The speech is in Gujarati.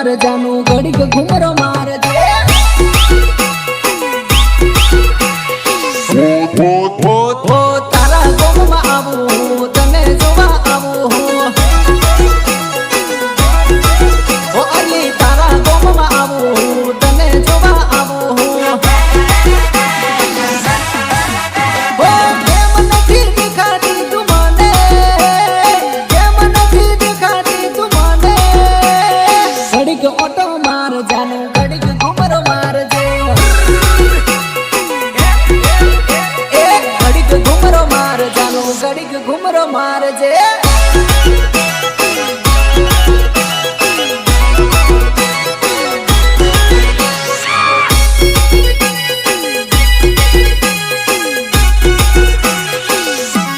માર જાનું ઘડીક ઘુમરો માર ઘુમરો મારજે.